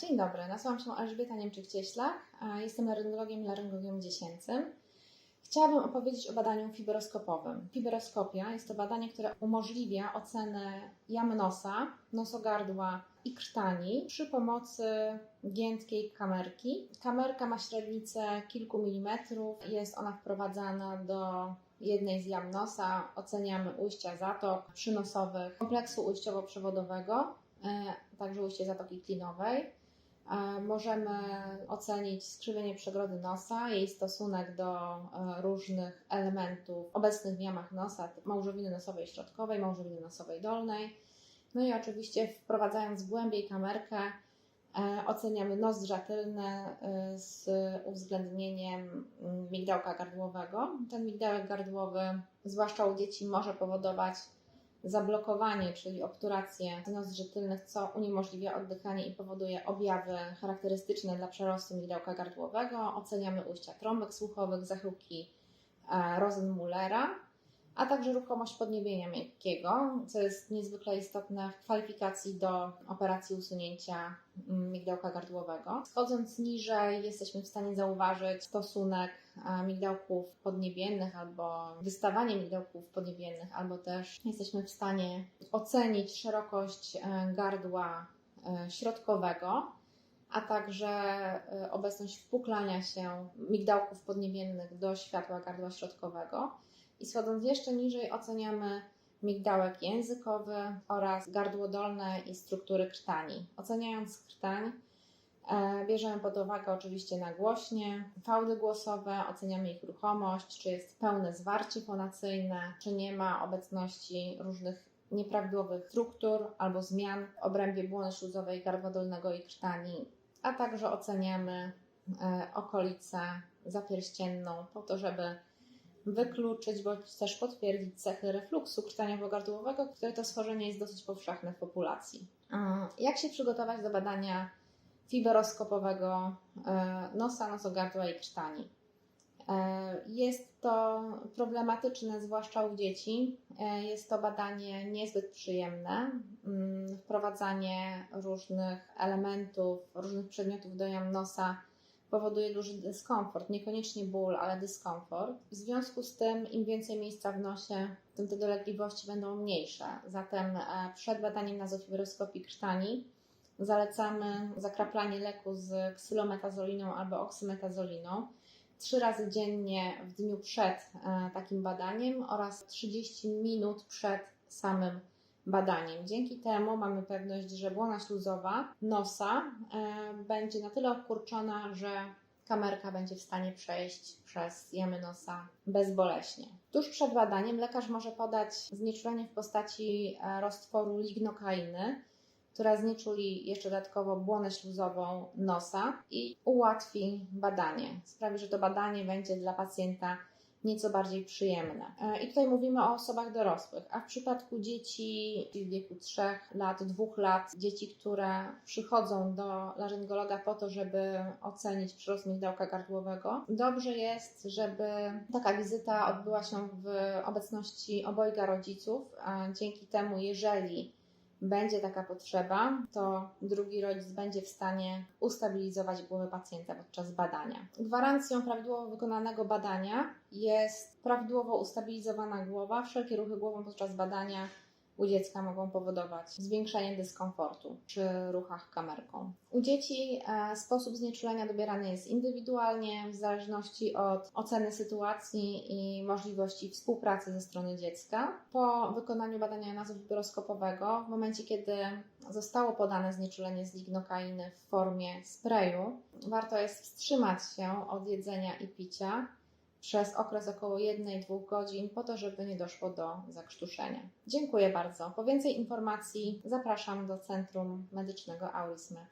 Dzień dobry, nazywam się Elżbieta Niemczyk-Cieślak, jestem laryngologiem i laryngologiem dziecięcym. Chciałabym opowiedzieć o badaniu fiberoskopowym. Fiberoskopia jest to badanie, które umożliwia ocenę jamy nosa, nosogardła i krtani przy pomocy giętkiej kamerki. Kamerka ma średnicę kilku milimetrów, jest ona wprowadzana do jednej z jam nosa. Oceniamy ujścia zatok przynosowych kompleksu ujściowo-przewodowego, e, także ujście zatoki klinowej. E, Możemy ocenić skrzywienie przegrody nosa, jej stosunek do e, różnych elementów obecnych w jamach nosa, małżowiny nosowej środkowej, małżowiny nosowej dolnej. No i oczywiście wprowadzając głębiej kamerkę, e, oceniamy nos żatylny z uwzględnieniem mm, migdałka gardłowego. Ten migdałek gardłowy, zwłaszcza u dzieci, może powodować zablokowanie, czyli obturację nos żetylnych, co uniemożliwia oddychanie i powoduje objawy charakterystyczne dla przerostu migdałka gardłowego. Oceniamy ujścia trąbek słuchowych, zachyłki e, Rosenmullera, a także ruchomość podniebienia miękkiego, co jest niezwykle istotne w kwalifikacji do operacji usunięcia mm, migdałka gardłowego. Schodząc niżej, jesteśmy w stanie zauważyć stosunek e, migdałków podniebiennych albo wystawanie migdałków podniebiennych, albo też jesteśmy w stanie ocenić szerokość e, gardła e, środkowego, a także obecność wpuklania się migdałków podniebiennych do światła gardła środkowego. I schodząc jeszcze niżej, oceniamy migdałek językowy oraz gardło dolne i struktury krtani. Oceniając krtań, e, bierzemy pod uwagę oczywiście nagłośnie, fałdy głosowe, oceniamy ich ruchomość, czy jest pełne zwarcie fonacyjne, czy nie ma obecności różnych nieprawidłowych struktur albo zmian w obrębie błony śluzowej gardła dolnego i krtani, a także oceniamy e, okolicę zapierścienną po to, żeby wykluczyć bądź też potwierdzić cechy refluksu krtaniowo-gardłowego, które to schorzenie jest dosyć powszechne w populacji. Jak się przygotować do badania fiberoskopowego e, nosa, nosogardła i krtani? E, Jest to problematyczne, zwłaszcza u dzieci. E, Jest to badanie niezbyt przyjemne. Mm, Wprowadzanie różnych elementów, różnych przedmiotów do jam nosa powoduje duży dyskomfort, niekoniecznie ból, ale dyskomfort. W związku z tym, im więcej miejsca w nosie, tym te dolegliwości będą mniejsze. Zatem e, przed badaniem nazofiberoskopii krtani zalecamy zakraplanie leku z ksylometazoliną albo oksymetazoliną trzy razy dziennie w dniu przed e, takim badaniem oraz 30 minut przed samym. Dzięki temu mamy pewność, że błona śluzowa nosa e, będzie na tyle obkurczona, że kamerka będzie w stanie przejść przez jamy nosa bezboleśnie. Tuż przed badaniem lekarz może podać znieczulenie w postaci e, roztworu lignokainy, która znieczuli jeszcze dodatkowo błonę śluzową nosa i ułatwi badanie. Sprawi, że to badanie będzie dla pacjenta nieco bardziej przyjemne. E, I tutaj mówimy o osobach dorosłych, a w przypadku dzieci w wieku 3 lat, 2 lat, dzieci, które przychodzą do laryngologa po to, żeby ocenić przyrost migdałka gardłowego, dobrze jest, żeby taka wizyta odbyła się w obecności obojga rodziców. Dzięki temu, jeżeli będzie taka potrzeba, to drugi rodzic będzie w stanie ustabilizować głowę pacjenta podczas badania. Gwarancją prawidłowo wykonanego badania jest prawidłowo ustabilizowana głowa. Wszelkie ruchy głową podczas badania u dziecka mogą powodować zwiększenie dyskomfortu przy ruchach kamerką. U dzieci e, sposób znieczulenia dobierany jest indywidualnie, w zależności od oceny sytuacji i możliwości współpracy ze strony dziecka. Po wykonaniu badania nazofiberoskopowego, w momencie kiedy zostało podane znieczulenie z lignokainy w formie sprayu, warto jest wstrzymać się od jedzenia i picia przez okres około 1-2 godzin, po to, żeby nie doszło do zakrztuszenia. Dziękuję bardzo. Po więcej informacji zapraszam do Centrum Medycznego Aurismed.